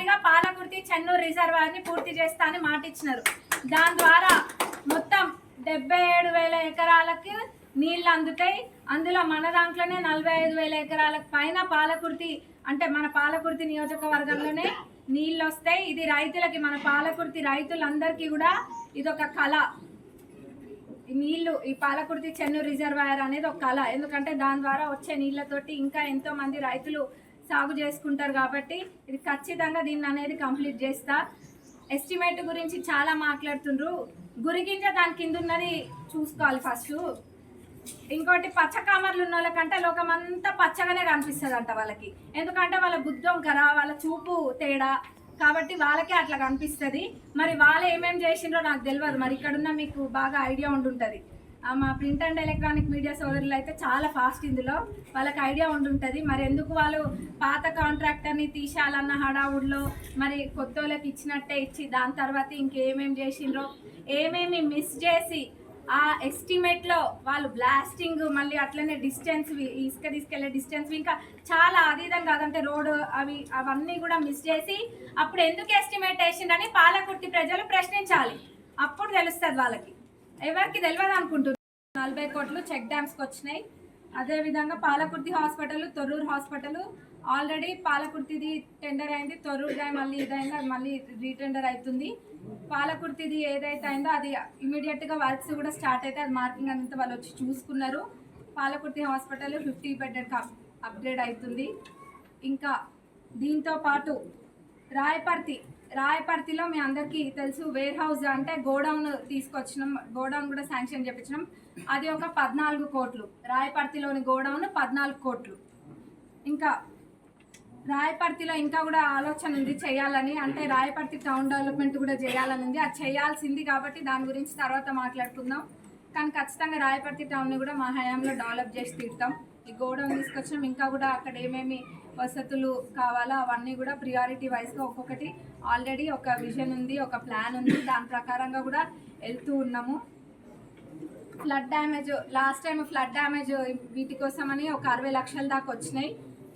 తొలిసారిగా పాలకుర్తి చెన్నూరు రిజర్వాయర్ని పూర్తి చేస్తా అని మాట ఇచ్చినారు దాని ద్వారా మొత్తం డెబ్బై ఏడు వేల ఎకరాలకి నీళ్ళు అందుతాయి. అందులో మన దాంట్లోనే నలభై ఐదు వేల ఎకరాలకు పైన పాలకుర్తి అంటే మన పాలకుర్తి నియోజకవర్గంలోనే నీళ్ళు వస్తాయి. ఇది రైతులకి మన పాలకుర్తి రైతులందరికీ కూడా ఇది ఒక కళ నీళ్ళు ఈ పాలకుర్తి చెన్నూరు రిజర్వాయర్ అనేది ఒక కళ. ఎందుకంటే దాని ద్వారా వచ్చే నీళ్ళతోటి ఇంకా ఎంతో మంది రైతులు సాగు చేసుకుంటారు కాబట్టి ఇది ఖచ్చితంగా దీన్ని అనేది కంప్లీట్ చేస్తా. ఎస్టిమేట్ గురించి చాలా మాట్లాడుతుండ్రు. గురిగింజ దాని కింద ఉన్నది చూసుకోవాలి ఫస్ట్. ఇంకోటి పచ్చ కామర్లు ఉన్న వాళ్ళకంటే లోకమంతా పచ్చగానే కనిపిస్తుంది అంట వాళ్ళకి. ఎందుకంటే వాళ్ళ బుద్ధం కరా వాళ్ళ చూపు తేడా. కాబట్టి వాళ్ళకే అట్లా కనిపిస్తుంది. మరి వాళ్ళు ఏమేమి చేసిండ్రో నాకు తెలియదు మరి ఇక్కడున్న మీకు బాగా ఐడియా ఉండుంటుంది. మా ప్రింట్ అండ్ ఎలక్ట్రానిక్ మీడియా సోదరులు అయితే చాలా ఫాస్ట్ ఇందులో. వాళ్ళకి ఐడియా ఉండుంటుంది మరి ఎందుకు వాళ్ళు పాత కాంట్రాక్టర్ని తీసాలన్న హడావుడిలో మరి కొత్త వాళ్ళకి ఇచ్చినట్టే ఇచ్చి దాని తర్వాత ఇంకేమేమి చేసిండ్రో ఏమేమి మిస్ చేసి ఆ ఎస్టిమేట్లో వాళ్ళు బ్లాస్టింగ్ మళ్ళీ అట్లనే డిస్టెన్స్ ఇసుక తీసుకెళ్ళే డిస్టెన్స్ ఇంకా చాలా అదీదం కాదంటే రోడ్ అవి అవన్నీ కూడా మిస్ చేసి అప్పుడు ఎందుకు ఎస్టిమేట్ వేసిండని పాలకుర్తి ప్రజలు ప్రశ్నించాలి. అప్పుడు తెలుస్తుంది వాళ్ళకి. ఎవరికి తెలియదు అనుకుంటున్నారు నలభై కోట్లు చెక్ డ్యామ్స్కి వచ్చినాయి. అదేవిధంగా Palakurthi hospital Thorrur hospital already పాలకుర్తిది tender అయింది. తొర్రూరుగా మళ్ళీ ఇదైంది అది మళ్ళీ రీటెండర్ అవుతుంది. పాలకుర్తిది ఏదైతే అయిందో అది ఇమీడియట్గా వర్క్స్ కూడా స్టార్ట్ అయితే అది మార్కింగ్ అంతా వాళ్ళు వచ్చి చూసుకున్నారు. Palakurthi hospital fifty bedded upgrade అవుతుంది. ఇంకా దీంతో పాటు రాయపర్తి రాయపర్తిలో మీ అందరికీ తెలుసు వేర్ హౌస్ అంటే గోడౌన్ తీసుకొచ్చినాం గోడౌన్ కూడా శాంక్షన్ చేపించినాం. అది ఒక పద్నాలుగు కోట్లు. రాయపర్తిలోని గోడౌన్ పద్నాలుగు కోట్లు. ఇంకా రాయపర్తిలో ఇంకా కూడా ఆలోచన ఉంది చేయాలని. అంటే రాయపర్తి టౌన్ డెవలప్మెంట్ కూడా చేయాలని ఉంది. అది చేయాల్సింది కాబట్టి దాని గురించి తర్వాత మాట్లాడుకుందాం. కానీ ఖచ్చితంగా రాయపర్తి టౌన్ని కూడా మా హయాంలో డెవలప్ చేసి తీరుతాం. ఈ గోడౌన్ తీసుకొచ్చినాం. ఇంకా కూడా అక్కడ ఏమేమి వసతులు కావాలో అవన్నీ కూడా ప్రియారిటీ వైజ్గా ఒక్కొక్కటి ఆల్రెడీ ఒక విజన్ ఉంది ఒక ప్లాన్ ఉంది. దాని ప్రకారంగా కూడా వెళ్తూ ఉన్నాము. Flood damage last time flood damage వీటి కోసమని ఒక అరవై లక్షల దాకా వచ్చినాయి.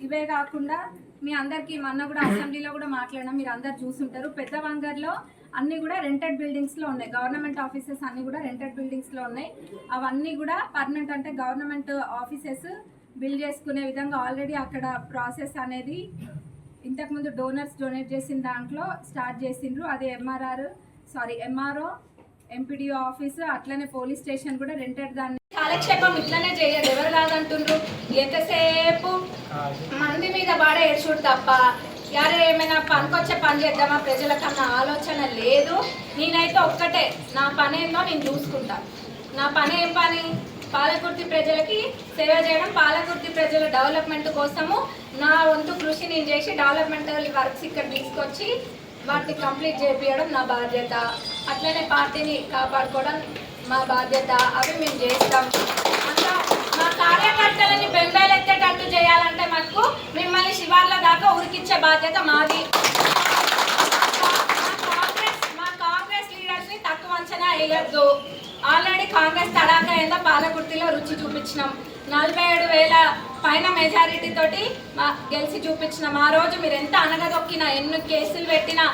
ఇవే కాకుండా మీ అందరికీ మొన్న కూడా అసెంబ్లీలో కూడా మాట్లాడడం మీరు అందరు చూసుంటారు. పెద్ద వంగర్లో అన్నీ కూడా రెంటెడ్ బిల్డింగ్స్లో ఉన్నాయి. గవర్నమెంట్ ఆఫీసెస్ అన్నీ కూడా రెంటెడ్ బిల్డింగ్స్లో ఉన్నాయి. అవన్నీ కూడా పర్మనెంట్ అంటే గవర్నమెంట్ ఆఫీసెస్ బిల్డ్ చేసుకునే విధంగా ఆల్రెడీ అక్కడ ప్రాసెస్ అనేది ఇంతకుముందు డోనర్స్ డొనేట్ చేసిన దాంట్లో స్టార్ట్ చేసిండ్రు. అది MRR sorry MRO MPDO office అట్లనే పోలీస్ స్టేషన్ కూడా రెంటెడ్ దాన్ని. కాలక్షేపం ఇట్లనే చేయదు ఎవరు కాదంటుండ్రు ఎంతసేపు మంది మీద బాడే ఏడ్చుడు తప్ప. యారే ఏమైనా పనికొచ్చే పని చేద్దామా? ప్రజలకన్నా ఆలోచన లేదు. నేనైతే ఒక్కటే. నా పని ఏందో నేను చూసుకుంటా. నా పని ఏం పని? పాలకుర్తి ప్రజలకి సేవ చేయడం పాలకుర్తి ప్రజల డెవలప్మెంట్ కోసము నా వంతు కృషి నేను చేసి డెవలప్మెంటల్ వర్క్స్ ఇక్కడ తీసుకొచ్చి వాటిని కంప్లీట్ చేపించడం నా బాధ్యత. అట్లనే పార్టీని కాపాడుకోవడం మా బాధ్యత. అవి మేము చేస్తాం. అంతా మా కార్యకర్తలని బెంబేలెత్తేటట్టు చేయాలంటే మనకు మిమ్మల్ని శివార్ల దాకా ఉరికిచ్చే బాధ్యత మాది. మా కాంగ్రెస్ మా కాంగ్రెస్ లీడర్స్ని తక్కువ అంచనా వేయద్దు. ఆల్రెడీ కాంగ్రెస్ తడాక ఏందో పాలకుర్తిలో రుచి చూపించినాం. నలభై ఏడు వేల పైన మెజారిటీ తోటి మా గెలిచి చూపించినాం ఆ రోజు మీరు ఎంత అనగదొక్కినా ఎన్ని కేసులు పెట్టినా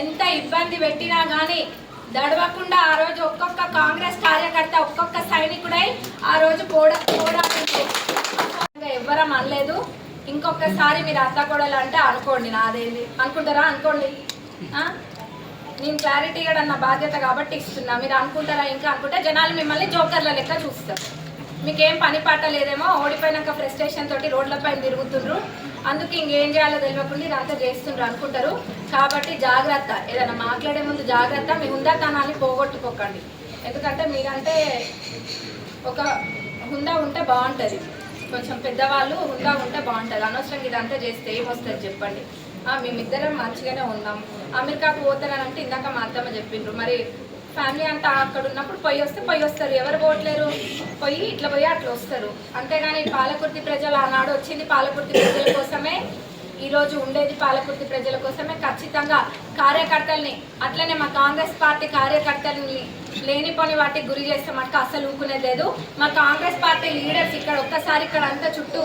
ఎంత ఇబ్బంది పెట్టినా కానీ దడవకుండా ఆ రోజు ఒక్కొక్క కాంగ్రెస్ కార్యకర్త ఒక్కొక్క సైనికుడై ఆ రోజు పోడ పోరాడింది ఎవ్వరం అనలేదు. ఇంకొకసారి మీరు అత్తగొడలు అంటే అనుకోండి నాదేంది? అనుకుంటారా? అనుకోండి. నేను క్లారిటీ కూడా నా బాధ్యత కాబట్టి ఇస్తున్నా. మీరు అనుకుంటారా? ఇంకా అనుకుంటే జనాలు మిమ్మల్ని జోకర్ల లెక్క చూస్తారు. మీకేం పని పాట లేదేమో ఓడిపోయినాక ఫ్రస్ట్రేషన్ తోటి రోడ్లపైన తిరుగుతుండ్రు. అందుకే ఇంకేం చేయాలో తెలియకుండా ఇదంతా చేస్తుండ్రు అనుకుంటారు. కాబట్టి జాగ్రత్త ఏదైనా మాట్లాడే ముందు జాగ్రత్త మీ హుందాతనాన్ని పోగొట్టుకోకండి. ఎందుకంటే మీరంటే ఒక హుందా ఉంటే బాగుంటుంది. కొంచెం పెద్దవాళ్ళు హుందా ఉంటే బాగుంటుంది. అనవసరంగా ఇదంతా చేస్తే ఏమొస్తుంది చెప్పండి. మేమిద్దరం మంచిగానే ఉన్నాం. అమెరికాకు పోతారనంటే ఇందాక మా అత్తమ్మ చెప్పిండ్రు. మరి ఫ్యామిలీ అంతా అక్కడ ఉన్నప్పుడు పొయ్యి వస్తే పొయ్యి వస్తారు. ఎవరు పోవట్లేరు? పొయ్యి ఇట్లా పోయి అట్లా వస్తారు. అంతేగాని పాలకుర్తి ప్రజలు ఆనాడు వచ్చింది పాలకుర్తి ప్రజల కోసమే ఈరోజు ఉండేది పాలకుర్తి ప్రజల కోసమే ఖచ్చితంగా కార్యకర్తల్ని అట్లనే మా కాంగ్రెస్ పార్టీ కార్యకర్తల్ని లేనిపోని వాటికి గురి చేస్తే మనకు అసలు ఊకునేది లేదు. మా కాంగ్రెస్ పార్టీ లీడర్స్ ఇక్కడ ఒక్కసారి ఇక్కడ అంతా చుట్టూ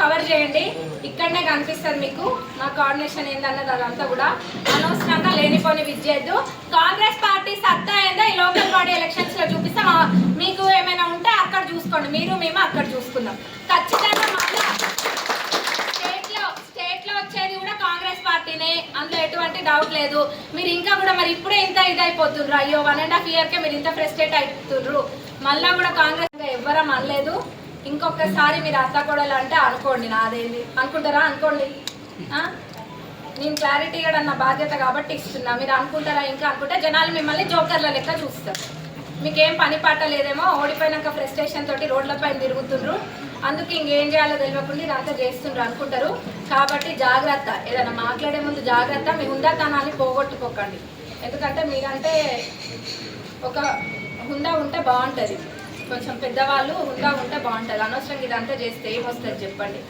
కవర్ చేయండి. ఇక్కడనే కనిపిస్తుంది మీకు. మా కోఆర్డినేషన్ ఏందన్నది అదంతా కూడా. అనవసరంగా లేనిపోని విద్యద్దు కాంగ్రెస్ పార్టీ సత్తా ఏందో ఈ లోకల్ బాడీ ఎలక్షన్స్లో చూపిస్తాం. మీకు ఏమైనా ఉంటే అక్కడ చూసుకోండి. మీరు మేము అక్కడ చూసుకుందాం. ఖచ్చితంగా మళ్ళీ స్టేట్లో స్టేట్లో వచ్చేది కూడా కాంగ్రెస్ పార్టీనే అందులో ఎటువంటి డౌట్ లేదు. మీరు ఇంకా కూడా మరి ఇప్పుడే ఇంత ఇదైపోతుండ్రు. అయ్యో వన్ అండ్ హాఫ్ ఇయర్కే మీరు ఇంత ఫ్రస్ట్రేట్ అవుతుండ్రు మళ్ళా కూడా కాంగ్రెస్ ఎవ్వరం అనలేదు. ఇంకొకసారి మీరు అత్తకొడలు అంటే అనుకోండి నాదేంది? అనుకుంటారా? అనుకోండి. ఆ? నేను క్లారిటీ కూడా నా బాధ్యత కాబట్టి ఇస్తున్నా. మీరు అనుకుంటారా ఇంకా అనుకుంటే జనాలు మిమ్మల్ని జోకర్ల లెక్క చూస్తారు. మీకేం పని పాట లేదేమో ఓడిపోయినాక ఫ్రస్ట్రేషన్ తోటి రోడ్లపైన తిరుగుతుండ్రు. అందుకు ఇంకేం చేయాలో తెలియకుండా ఇదంతా చేస్తుండ్రు అనుకుంటారు. కాబట్టి జాగ్రత్త. ఏదైనా మాట్లాడే ముందు జాగ్రత్త. మీ హుందాతనాన్ని పోగొట్టుకోకండి. ఎందుకంటే మీరంటే ఒక హుందా ఉంటే బాగుంటుంది. కొంచెం పెద్దవాళ్ళు హుందా ఉంటే బాగుంటుంది. అనవసరంగా ఇదంతా చేస్తే ఏమొస్తుంది చెప్పండి.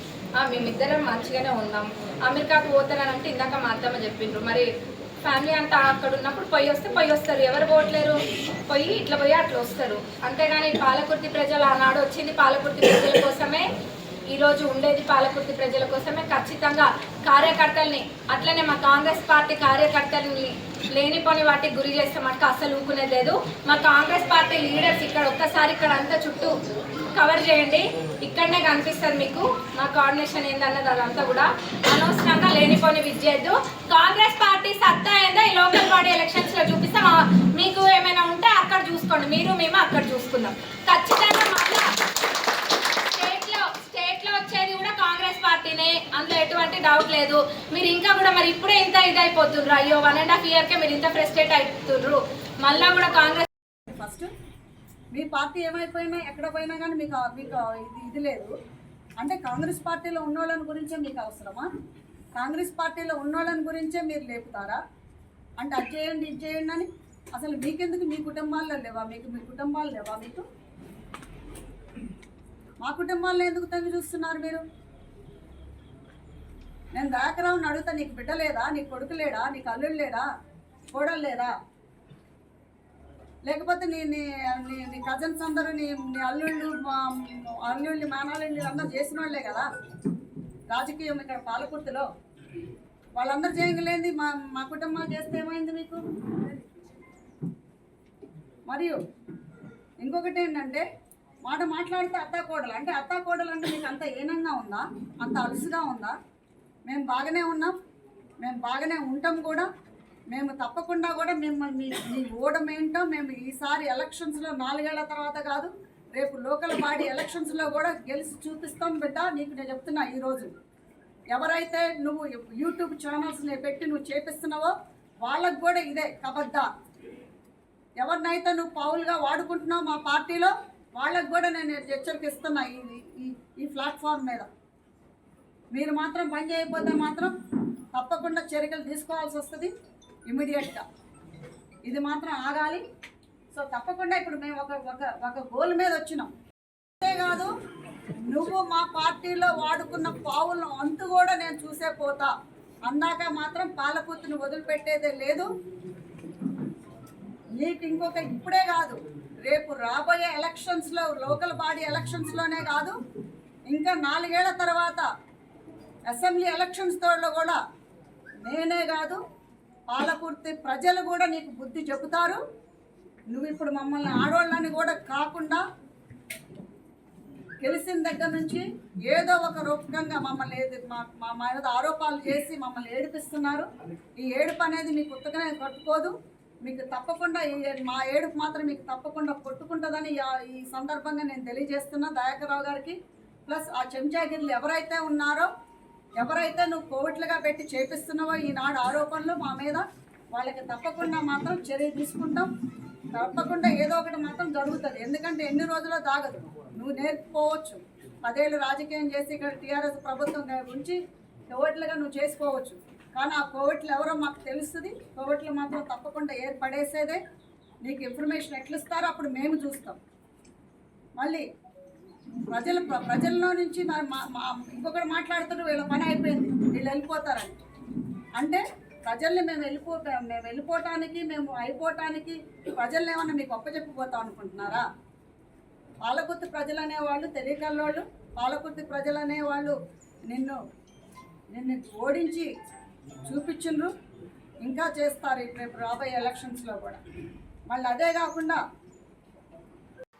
మేమిద్దరం మంచిగానే ఉన్నాం. అమెరికాకు పోతారనంటే ఇందాక మా అత్తమ్మ చెప్పిండ్రు. మరి ఫ్యామిలీ అంతా అక్కడ ఉన్నప్పుడు పొయ్యి వస్తే పొయ్యి వస్తారు. ఎవరు పోవట్లేరు? పొయ్యి ఇట్లా పోయి అట్లా వస్తారు. అంతేగాని పాలకుర్తి ప్రజలు ఆనాడు వచ్చింది పాలకుర్తి ప్రజల కోసమే ఈరోజు ఉండేది పాలకుర్తి ప్రజల కోసమే. ఖచ్చితంగా కార్యకర్తల్ని అట్లనే మా కాంగ్రెస్ పార్టీ కార్యకర్తల్ని లేనిపోని వాటికి గురి చేస్తే మనకు అస్సలు ఊకునేది లేదు. మా కాంగ్రెస్ పార్టీ లీడర్స్ ఇక్కడ ఒక్కసారి ఇక్కడ అంతా చుట్టూ కవర్ చేయండి. ఇక్కడనే కనిపిస్తుంది మీకు మా కోఆర్డినేషన్ ఏందన్నది అదంతా కూడా. అనవసరంగా లేనిపోని విద్యద్దు కాంగ్రెస్ పార్టీ సత్తా ఏందో ఈ లోకల్ బాడీ ఎలక్షన్స్లో చూపిస్తాం. మీకు ఏమైనా ఉంటే అక్కడ చూసుకోండి. మీరు మేము అక్కడ చూసుకుందాం. ఖచ్చితంగా మళ్ళా స్టేట్లో స్టేట్లో వచ్చేది కూడా కాంగ్రెస్ అందులో ఎటువంటి డౌట్ లేదు. మీరు ఇంకా కూడా మరి ఇప్పుడే ఇంత ఇదైపోతుండ్రు. అయ్యో వన్ అండ్ హాఫ్ ఇయర్కే మీరు ఇంత ఫ్రస్ట్రేట్ అవుతుండ్రు మళ్ళా కూడా కాంగ్రెస్ ఫస్ట్ మీ పార్టీ ఏమైపోయినా ఎక్కడ పోయినా కానీ మీకు మీకు ఇది ఇది లేదు. అంటే కాంగ్రెస్ పార్టీలో ఉన్నోళ్ళని గురించే మీకు అవసరమా? కాంగ్రెస్ పార్టీలో ఉన్నోళ్ళని గురించే మీరు లేపుతారా? అంటే అది చేయండి ఇది చేయండి అని అసలు మీకెందుకు మీ కుటుంబాల్లో లేవా? మీకు మీ కుటుంబాలు లేవా మీకు? మా కుటుంబాల్లో ఎందుకు తగ్గి చూస్తున్నారు మీరు? నేను దాకరావుని అడుగుతా నీకు బిడ్డ లేదా? నీకు కొడుకు లేడా? నీకు అల్లుడు లేడా? కోడలు లేదా? లేకపోతే నీ నీ నీ నీ కజిన్స్ అందరూ నీ నీ అల్లుళ్ళు మా అల్లుళ్ళు మానాళ్ళు అందరూ చేసిన వాళ్ళే కదా? రాజకీయం ఇక్కడ పాలకుర్తిలో. వాళ్ళందరూ చేయగలేంది మా మా కుటుంబాలు చేస్తే ఏమైంది మీకు? మరియు ఇంకొకటి ఏంటంటే మాట మాట్లాడితే అత్తాకోడలు అంటే అత్తాకోడలు అంటే మీకు అంత ఏనంగా ఉందా? అంత అలుసుగా ఉందా? మేము బాగానే ఉన్నాం. మేము బాగానే ఉంటాం కూడా. మేము తప్పకుండా కూడా మిమ్మల్ని మీ మీ ఓడమేంటో మేము ఈసారి ఎలక్షన్స్లో నాలుగేళ్ళ తర్వాత కాదు రేపు లోకల్ బాడీ ఎలక్షన్స్లో కూడా గెలిచి చూపిస్తాం బిడ్డ. నీకు నేను చెప్తున్నా ఈరోజు ఎవరైతే నువ్వు యూట్యూబ్ ఛానల్స్ని పెట్టి నువ్వు చేపిస్తున్నావో వాళ్ళకు కూడా ఇదే కబద్దా ఎవరినైతే నువ్వు పావులుగా వాడుకుంటున్నావు మా పార్టీలో వాళ్ళకు కూడా నేను హెచ్చరికిస్తున్నా ఈ ఈ ఈ ప్లాట్ఫామ్ మీద. మీరు మాత్రం పని చేయకపోతే మాత్రం తప్పకుండా చర్యలు తీసుకోవాల్సి వస్తుంది ఇమీడియట్గా. ఇది మాత్రం ఆగాలి. సో తప్పకుండా ఇప్పుడు మేము ఒక ఒక ఒక గోల్ మీద వచ్చినాం. అంతేకాదు నువ్వు మా పార్టీలో వాడుకున్న పావులను అంతు కూడా నేను చూసే పోతా. అందాక మాత్రం పాలకూతుని వదిలిపెట్టేదే లేదు. నీకు ఇంకొక ఇప్పుడే కాదు. రేపు రాబోయే ఎలక్షన్స్లో లోకల్ బాడీ ఎలక్షన్స్లోనే కాదు. ఇంకా నాలుగేళ్ళ తర్వాత అసెంబ్లీ ఎలక్షన్స్ తోడలో కూడా నేనే కాదు పాలకుర్తి ప్రజలు కూడా నీకు బుద్ధి చెబుతారు. నువ్వు ఇప్పుడు మమ్మల్ని ఆడవాళ్ళని కూడా కాకుండా గెలిచిన దగ్గర నుంచి ఏదో ఒక రూపకంగా మమ్మల్ని ఏది- మా మా మీద ఆరోపాలు చేసి మమ్మల్ని ఏడిపిస్తున్నారు. ఈ ఏడుపు అనేది మీకు ఉత్తగానే కట్టుకోదు. మీకు తప్పకుండా ఈ మా ఏడుపు మాత్రం మీకు తప్పకుండా కొట్టుకుంటుందని ఈ- ఈ సందర్భంగా నేను తెలియజేస్తున్నా దయాకర్రావు గారికి. ప్లస్ ఆ చెంచాగిరిలు ఎవరైతే ఉన్నారో ఎవరైతే నువ్వు కోవిడ్లుగా పెట్టి చేపిస్తున్నావో ఈనాడు ఆరోపణలు మా మీద వాళ్ళకి తప్పకుండా మాత్రం చర్య తీసుకుంటాం. తప్పకుండా ఏదో ఒకటి మాత్రం జరుగుతుంది. ఎందుకంటే ఎన్ని రోజుల్లో తాగదు. నువ్వు నేర్చుకోవచ్చు. పదేళ్ళు రాజకీయం చేసి ఇక్కడ టీఆర్ఎస్ ప్రభుత్వం గురించి కోవిడ్లుగా నువ్వు చేసుకోవచ్చు. కానీ ఆ కోవిడ్లు ఎవరో మాకు తెలుస్తుంది. కోవిడ్లు మాత్రం తప్పకుండా ఏర్పడేసేదే. నీకు ఇన్ఫర్మేషన్ ఎట్లా ఇస్తారో అప్పుడు మేము చూస్తాం. మళ్ళీ ప్రజల ప్రజల్లో నుంచి మరి మా మా ఇంకొకటి మాట్లాడుతున్నారు వీళ్ళ పని అయిపోయింది. వీళ్ళు వెళ్ళిపోతారని. అంటే ప్రజల్ని మేము వెళ్ళిపో మేము వెళ్ళిపోవటానికి మేము అయిపోవటానికి ప్రజల్ని ఏమన్నా మీకు ఒప్పచెప్పిపోతాం అనుకుంటున్నారా? పాలకుర్తి ప్రజలు అనేవాళ్ళు తెలియకల్లోళ్ళు పాలకుర్తి ప్రజలు అనేవాళ్ళు నిన్ను నిన్ను ఓడించి చూపించుండ్రు. ఇంకా చేస్తారు ఇప్పుడు రేపు రాబోయే ఎలక్షన్స్లో కూడా. మళ్ళీ అదే కాకుండా